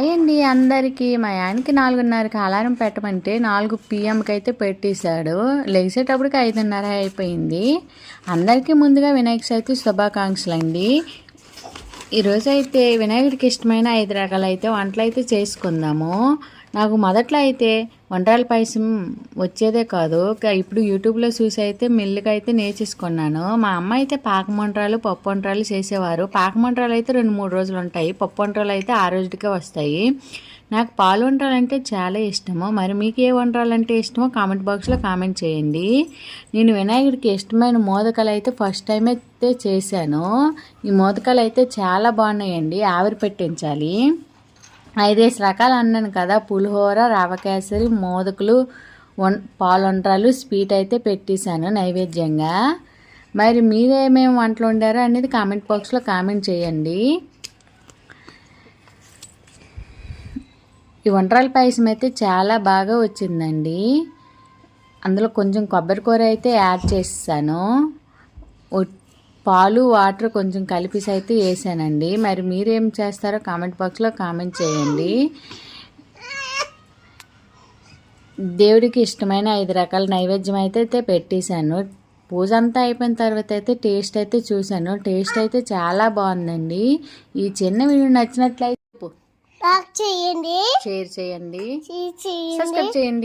అయ్యండి అందరికీ? మా ఆయనకి నాలుగున్నరకి అలారం పెట్టమంటే నాలుగు పిఎంకి అయితే పెట్టేశాడు. లేచేటప్పటికి ఐదున్నర అయిపోయింది. అందరికీ ముందుగా వినాయక చవితి శుభాకాంక్షలు అండి ఈరోజైతే వినాయకుడికి ఇష్టమైన ఐదు రకాలైతే వంటలు అయితే చేసుకుందాము. నాకు మొదట్లో అయితే వంటరాల పాయసం వచ్చేదే కాదు. ఇప్పుడు యూట్యూబ్లో చూసి అయితే మెల్లిగా అయితే నేర్చేసుకున్నాను. మా అమ్మ అయితే పాక వంటరాలు పప్పు వంటరాలు చేసేవారు. పాక వంటరాలు అయితే రెండు మూడు రోజులు ఉంటాయి. పప్పు వంటరాలు అయితే ఆ రోజుకే వస్తాయి. నాకు పాలు వంటరాలు అంటే చాలా ఇష్టము. మరి మీకు ఏ వంటరాలు అంటే ఇష్టమో కామెంట్ బాక్స్లో కామెంట్ చేయండి. నేను వినాయకుడికి ఇష్టమైన మోదకాలు అయితే ఫస్ట్ టైం అయితే చేశాను. ఈ మోదకాలు అయితే చాలా బాగున్నాయండి. ఆవిరి పెట్టించాలి. ఐదేసి రకాలు అన్నాను కదా. పులిహోర రవకేసరి మోదకులు వన్ పాలొండ్రాలు స్వీట్ అయితే పెట్టేశాను నైవేద్యంగా. మరి మీరేమేమి వంటలు వండారో అనేది కామెంట్ బాక్స్లో కామెంట్ చేయండి. ఈ వంటరాల పాయసం అయితే చాలా బాగా వచ్చిందండి. అందులో కొంచెం కొబ్బరి కూర అయితే యాడ్ చేసాను పాలు వాటర్ కొంచెం కలిపేసి అయితే వేసానండి. మరి మీరేం చేస్తారో కామెంట్ బాక్స్లో కామెంట్ చేయండి. దేవుడికి ఇష్టమైన ఐదు రకాల నైవేద్యం అయితే పెట్టేశాను. పూజ అంతా అయిపోయిన తర్వాత అయితే టేస్ట్ అయితే చూశాను. టేస్ట్ అయితే చాలా బాగుందండి. ఈ చిన్న వీడియో నచ్చినట్లయితే చేయండి. షేర్ చేయండి. సబ్స్క్రైబ్ చేయండి.